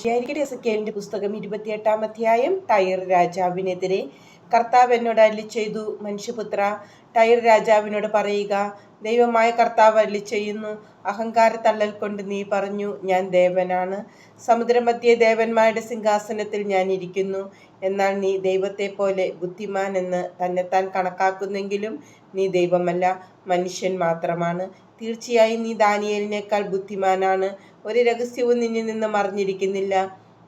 ശരിക്കട്ടെ എസക്കേലിന്റെ പുസ്തകം ഇരുപത്തിയെട്ടാം അധ്യായം. ടയർ രാജാവിനെതിരെ കർത്താവ് എന്നോട് അല്ലി ചെയ്തു മനുഷ്യപുത്ര ടയർ രാജാവിനോട് പറയുക ദൈവമായ കർത്താവ് അല്ലി ചെയ്യുന്നു അഹങ്കാര തള്ളൽ കൊണ്ട് നീ പറഞ്ഞു ഞാൻ ദേവനാണ്. സമുദ്രമധ്യേ ദേവന്മാരുടെ സിംഹാസനത്തിൽ ഞാൻ ഇരിക്കുന്നു. എന്നാൽ നീ ദൈവത്തെ പോലെ ബുദ്ധിമാൻ എന്ന് തന്നെത്താൻ കണക്കാക്കുന്നെങ്കിലും നീ ദൈവമല്ല മനുഷ്യൻ മാത്രമാണ്. തീർച്ചയായും നീ ദാനിയലിനേക്കാൾ ബുദ്ധിമാനാണ്. ഒരു രഹസ്യവും നിന്നിൽ നിന്ന് മറിഞ്ഞിരിക്കുന്നില്ല.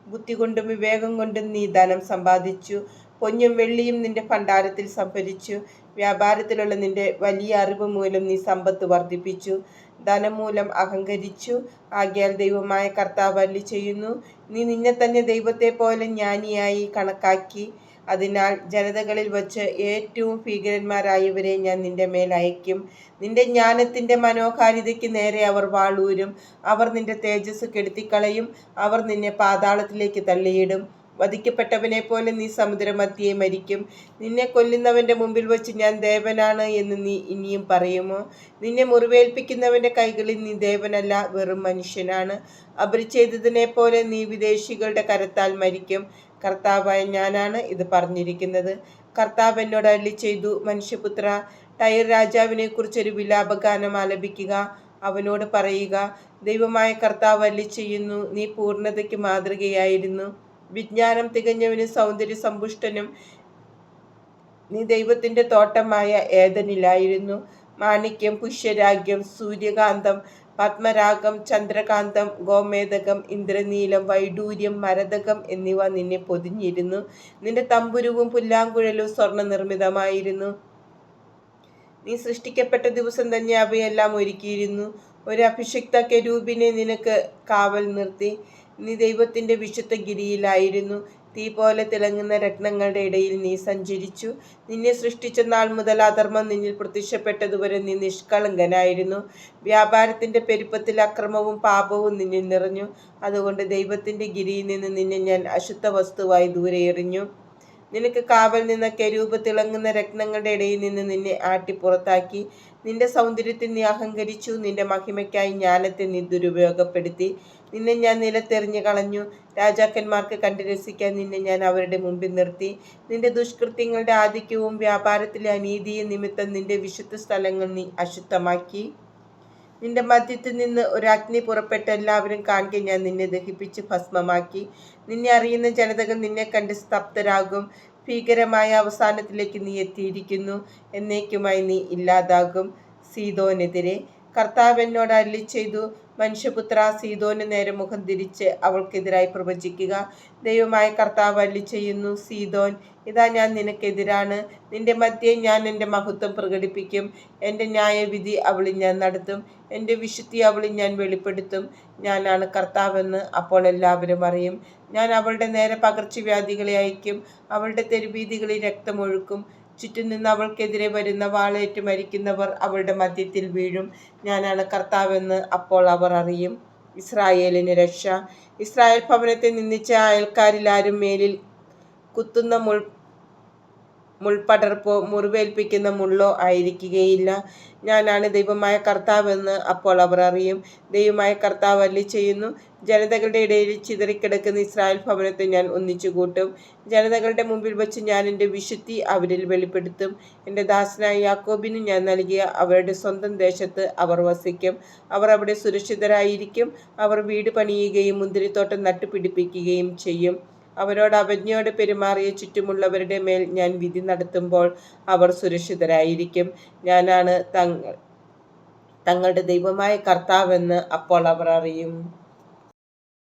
ബുദ്ധി കൊണ്ടും വിവേകം കൊണ്ടും നീ ധനം സമ്പാദിച്ചു. പൊന്നും വെള്ളിയും നിന്റെ ഭണ്ഡാരത്തിൽ സംഭരിച്ചു. വ്യാപാരത്തിലുള്ള നിന്റെ വലിയ അറിവ് മൂലം നീ സമ്പത്ത് വർദ്ധിപ്പിച്ചു. ധനം മൂലം അഹങ്കരിച്ചു. ആകിയാൽ ദൈവമായ കർത്താവ് അല്ലി ചെയ്യുന്നു. നീ നിന്നെ തന്നെ ദൈവത്തെ പോലെ ജ്ഞാനിയായി കണക്കാക്കി. അതിനാൽ ജനതകളിൽ വച്ച് ഏറ്റവും ഭീകരന്മാരായവരെ ഞാൻ നിന്റെ മേൽ അയക്കും നിന്റെ ജ്ഞാനത്തിന്റെ മനോഹാരിതയ്ക്ക് നേരെ അവർ വാളൂരും. അവർ നിന്റെ തേജസ് കെടുത്തിക്കളയും. അവർ നിന്നെ പാതാളത്തിലേക്ക് തള്ളിയിടും. വധിക്കപ്പെട്ടവനെ പോലെ നീ സമുദ്രമധ്യേ മരിക്കും. നിന്നെ കൊല്ലുന്നവന്റെ മുമ്പിൽ വച്ച് ഞാൻ ദേവനാണ് എന്ന് നീ ഇനിയും പറയുമോ? നിന്നെ മുറിവേൽപ്പിക്കുന്നവന്റെ കൈകളിൽ നീ ദേവനല്ല വെറും മനുഷ്യനാണ്. അപരിചേതനെ പോലെ നീ വിദേശികളുടെ കരത്താൽ മരിക്കും. കർത്താവായ ഞാനാണ് ഇത് പറഞ്ഞിരിക്കുന്നത്. കർത്താവ് എന്നോട് അല്ലി ചെയ്തു മനുഷ്യപുത്ര ടൈർ രാജാവിനെ കുറിച്ചൊരു വിലാപഗാനം ആലപിക്കുക. അവനോട് പറയുക ദൈവമായ കർത്താവ് അല്ലി ചെയ്യുന്നു നീ പൂർണതയ്ക്ക് മാതൃകയായിരുന്നു. വിജ്ഞാനം തികഞ്ഞവനും സൗന്ദര്യ സമ്പുഷ്ടനും നീ ദൈവത്തിന്റെ തോട്ടമായ ഏതനിലായിരുന്നു മാണിക്യം പുഷ്യരാഗ്യം സൂര്യകാന്തം പത്മരാഗം ചന്ദ്രകാന്തം ഗോമേതകം ഇന്ദ്രനീലം വൈഡൂര്യം മരതകം എന്നിവ നിന്നെ പൊതിഞ്ഞിരുന്നു. നിന്റെ തമ്പുരുവും പുല്ലാങ്കുഴലും സ്വർണ നിർമ്മിതമായിരുന്നു നീ സൃഷ്ടിക്കപ്പെട്ട ദിവസം തന്നെ അവയെല്ലാം ഒരുക്കിയിരുന്നു. ഒരു അഭിഷിക്ത കെരൂപിനെ നിനക്ക് കാവൽ നിർത്തി. നീ ദൈവത്തിന്റെ വിശുദ്ധ ഗിരിയിലായിരുന്നു തീ പോലെ തിളങ്ങുന്ന രത്നങ്ങളുടെ ഇടയിൽ നീ സഞ്ചരിച്ചു. നിന്നെ സൃഷ്ടിച്ച നാൾ മുതൽ അധർമ്മം നിന്നിൽ പ്രത്യക്ഷപ്പെട്ടതുവരെ നീ നിഷ്കളങ്കനായിരുന്നു. വ്യാപാരത്തിന്റെ പെരുപ്പത്തിൽ അക്രമവും പാപവും നിന്നിൽ നിറഞ്ഞു. അതുകൊണ്ട് ദൈവത്തിന്റെ ഗിരിയിൽ നിന്ന് നിന്നെ ഞാൻ അശുദ്ധ വസ്തുവായി ദൂരെ എറിഞ്ഞു നിനക്ക് കാവൽ നിന്ന കരൂപ തിളങ്ങുന്ന രത്നങ്ങളുടെ ഇടയിൽ നിന്ന് നിന്നെ ആട്ടി പുറത്താക്കി. നിന്റെ സൗന്ദര്യത്തിൽ നീ അഹങ്കരിച്ചു. നിന്റെ മഹിമയ്ക്കായി ജ്ഞാനത്തെ നീ ദുരുപയോഗപ്പെടുത്തി. നിന്നെ ഞാൻ നിലത്തെറിഞ്ഞു കളഞ്ഞു. രാജാക്കന്മാർക്ക് കണ്ടു രസിക്കാൻ നിന്നെ ഞാൻ അവരുടെ മുമ്പിൽ നിർത്തി. നിന്റെ ദുഷ്കൃത്യങ്ങളുടെ ആധിക്യവും വ്യാപാരത്തിലെ അനീതിയും നിമിത്തം നിന്റെ വിശുദ്ധ സ്ഥലങ്ങൾ നീ അശുദ്ധമാക്കി. നിന്റെ മധ്യത്തിൽ നിന്ന് ഒരു അഗ്നി പുറപ്പെട്ട് എല്ലാവരും കാണുക ഞാൻ നിന്നെ ദഹിപ്പിച്ച് ഭസ്മമാക്കി. നിന്നെ അറിയുന്ന ജനതകൾ നിന്നെ കണ്ട് സ്തബ്ധരാകും. ഭീകരമായ അവസാനത്തിലേക്ക് നീ എത്തിയിരിക്കുന്നു. എന്നേക്കുമായി നീ ഇല്ലാതാകും. സീതോനെതിരെ കർത്താവ് എന്നോട് അല്ലി ചെയ്തു മനുഷ്യപുത്ര സീതോന് നേരെ മുഖം തിരിച്ച് അവൾക്കെതിരായി പ്രവചിക്കുക. ദൈവമായ കർത്താവ് അല്ലി ചെയ്യുന്നു സീതോൻ ഇതാ ഞാൻ നിനക്കെതിരാണ്. നിന്റെ മധ്യേ ഞാൻ എന്റെ മഹത്വം പ്രകടിപ്പിക്കും. എന്റെ ന്യായവിധി അവളിൽ ഞാൻ നടത്തും. എന്റെ വിശുദ്ധി അവളിൽ ഞാൻ വെളിപ്പെടുത്തും. ഞാനാണ് കർത്താവെന്ന് അപ്പോൾ എല്ലാവരും അറിയും. ഞാൻ അവളുടെ നേരെ പകർച്ചവ്യാധികളെ അയക്കും. അവളുടെ തെരുവീതികളിൽ രക്തമൊഴുക്കും. ചുറ്റും നിന്ന് അവൾക്കെതിരെ വരുന്ന വാളേറ്റ് മരിക്കുന്നവർ അവളുടെ മധ്യത്തിൽ വീഴും. ഞാനാണ് കർത്താവെന്ന് അപ്പോൾ അവർ അറിയും. ഇസ്രായേലിന് രക്ഷ. ഇസ്രായേൽ ഭവനത്തെ നിന്ദിച്ച അയൽക്കാരിൽ ആരും മേലിൽ കുത്തുന്ന മുൾ മുൾപടർപ്പോ മുറിവേൽപ്പിക്കുന്ന മുള്ളോ ആയിരിക്കുകയില്ല. ഞാനാണ് ദൈവമായ കർത്താവെന്ന് അപ്പോൾ അവർ അറിയും. ദൈവമായ കർത്താവ് അല്ലി ചെയ്യുന്നു ജനതകളുടെ ഇടയിൽ ചിതറിക്കിടക്കുന്ന ഇസ്രായേൽ ഭവനത്തെ ഞാൻ ഒന്നിച്ചു കൂട്ടും ജനതകളുടെ മുമ്പിൽ വച്ച് ഞാൻ എന്റെ വിശുദ്ധി അവരിൽ വെളിപ്പെടുത്തും. എന്റെ ദാസനായ യാക്കോബിന് ഞാൻ നൽകിയ അവരുടെ സ്വന്തം ദേശത്ത് അവർ വസിക്കും. അവർ അവിടെ സുരക്ഷിതരായിരിക്കും. അവർ വീട് പണിയുകയും മുന്തിരിത്തോട്ടം നട്ടുപിടിപ്പിക്കുകയും ചെയ്യും. അവരോട് അവജ്ഞയോട് പെരുമാറിയ ചുറ്റുമുള്ളവരുടെ മേൽ ഞാൻ വിധി നടത്തുമ്പോൾ അവർ സുരക്ഷിതരായിരിക്കും. ഞാനാണ് തങ്ങൾ തങ്ങളുടെ ദൈവമായ കർത്താവെന്ന് അപ്പോൾ അവർ അറിയും.